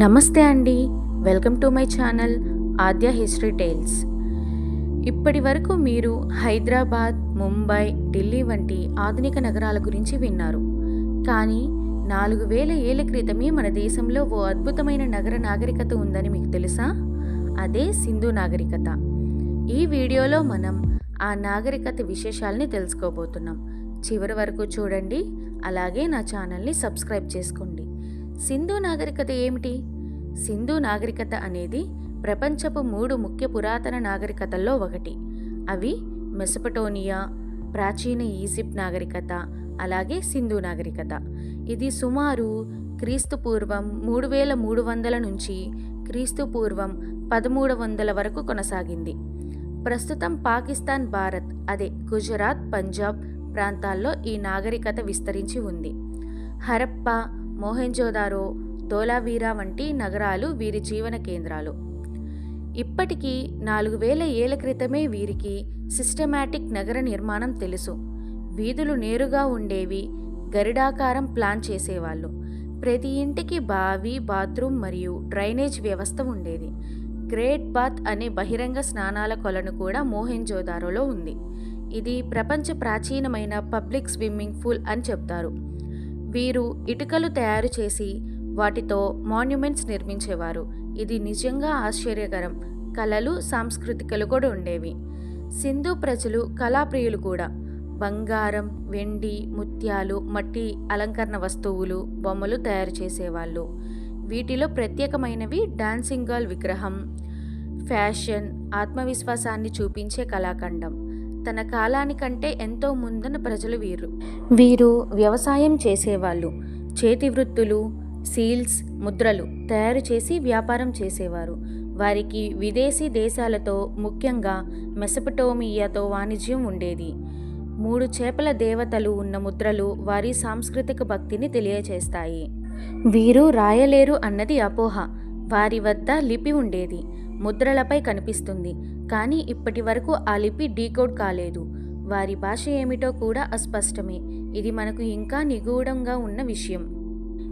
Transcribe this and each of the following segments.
నమస్తే అండి. Welcome to my channel Aadya history tales. ఇప్పటి వరకు మీరు హైదరాబాద్ ముంబై ఢిల్లీ వంటి ఆధునిక నగరాల గురించి విన్నారు. కానీ నాలుగు వేల ఏళ్ళ క్రితమే మన దేశంలో ఓ అద్భుతమైన నగర నాగరికత ఉందని మీకు తెలుసా? అదే సింధు నాగరికత. ఈ వీడియోలో మనం ఆ నాగరికత విశేషాలని తెలుసుకోబోతున్నాం. చివరి వరకు చూడండి. అలాగే నా ఛానల్ని సబ్స్క్రైబ్ చేసుకోండి. సింధు నాగరికత ఏమిటి? సింధు నాగరికత అనేది ప్రపంచపు మూడు ముఖ్య పురాతన నాగరికతల్లో ఒకటి. అవి మెసపటోనియా ప్రాచీన ఈజిప్ట్ నాగరికత అలాగే సింధు నాగరికత. ఇది సుమారు క్రీస్తు పూర్వం మూడు వేల మూడు వందల నుంచి క్రీస్తు పూర్వం పదమూడు వందల వరకు కొనసాగింది. ప్రస్తుతం పాకిస్తాన్ భారత్ అదే గుజరాత్ పంజాబ్ ప్రాంతాల్లో ఈ నాగరికత విస్తరించి ఉంది. హరప్ప మోహెంజోదారో ధోలావీరా వంటి నగరాలు వీరి జీవన కేంద్రాలు. ఇప్పటికీ నాలుగు వేల ఏళ్ళ క్రితమే వీరికి సిస్టమాటిక్ నగర నిర్మాణం తెలుసు. వీధులు నేరుగా ఉండేవి గరిడాకారం ప్లాన్ చేసేవాళ్ళు. ప్రతి ఇంటికి బావి బాత్రూమ్ మరియు డ్రైనేజ్ వ్యవస్థ ఉండేది. గ్రేట్ బాత్ అనే బహిరంగ స్నానాల కొలను కూడా మోహెంజోదారోలో ఉంది. ఇది ప్రపంచ ప్రాచీనమైన పబ్లిక్ స్విమ్మింగ్ పూల్ అని చెప్తారు. వీరు ఇటుకలు తయారు చేసి వాటితో మాన్యుమెంట్స్ నిర్మించేవారు. ఇది నిజంగా ఆశ్చర్యకరం. కళలు సాంస్కృతికలు కూడా ఉండేవి. సింధు ప్రజలు కళాప్రియులు కూడా. బంగారం వెండి ముత్యాలు మట్టి అలంకరణ వస్తువులు బొమ్మలు తయారు చేసేవాళ్ళు. వీటిలో ప్రత్యేకమైనవి డాన్సింగ్ గర్ల్ విగ్రహం ఫ్యాషన్ ఆత్మవిశ్వాసాన్ని చూపించే కళాఖండం. తన కాలానికంటే ఎంతో ముందన ప్రజలు వీరు. వీరు వ్యవసాయం చేసేవాళ్ళు. చేతి వృత్తులు సీల్స్ ముద్రలు తయారు చేసి వ్యాపారం చేసేవారు. వారికి విదేశీ దేశాలతో ముఖ్యంగా మెసపటోమియాతో వాణిజ్యం ఉండేది. మూడు చేపల దేవతలు ఉన్న ముద్రలు వారి సాంస్కృతిక భక్తిని తెలియచేస్తాయి. వీరు రాయలేరు అన్నది అపోహ. వారి వద్ద లిపి ఉండేది. ముద్రలపై కనిపిస్తుంది. కానీ ఇప్పటి వరకు ఆ లిపి డీకోడ్ కాలేదు. వారి భాష ఏమిటో కూడా అస్పష్టమే. ఇది మనకు ఇంకా నిగూఢంగా ఉన్న విషయం.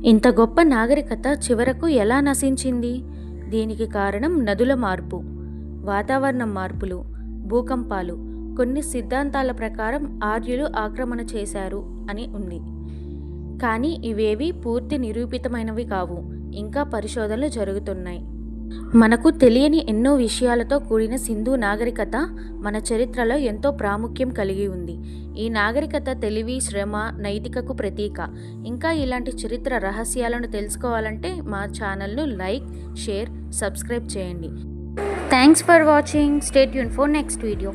ఇంత గొప్ప నాగరికత చివరకు ఎలా నశించింది? దీనికి కారణం నదుల మార్పు. వాతావరణం మార్పులు భూకంపాలు కొన్ని సిద్ధాంతాల ప్రకారం ఆర్యులు ఆక్రమణ చేశారు అని ఉంది. కానీ ఇవేవి పూర్తి నిరూపితమైనవి కావు. ఇంకా పరిశోధనలు జరుగుతున్నాయి. మనకు తెలియని ఎన్నో విషయాలతో కూడిన సింధు నాగరికత మన చరిత్రలో ఎంతో ప్రాముఖ్యం కలిగి ఉంది. ఈ నాగరికత తెలివి శ్రమ నైతికకు ప్రతీక. ఇంకా ఇలాంటి చరిత్ర రహస్యాలను తెలుసుకోవాలంటే మా ఛానల్ను లైక్ షేర్ సబ్స్క్రైబ్ చేయండి. Thanks for watching. స్టేట్ యూన్ ఫర్ నెక్స్ట్ వీడియో.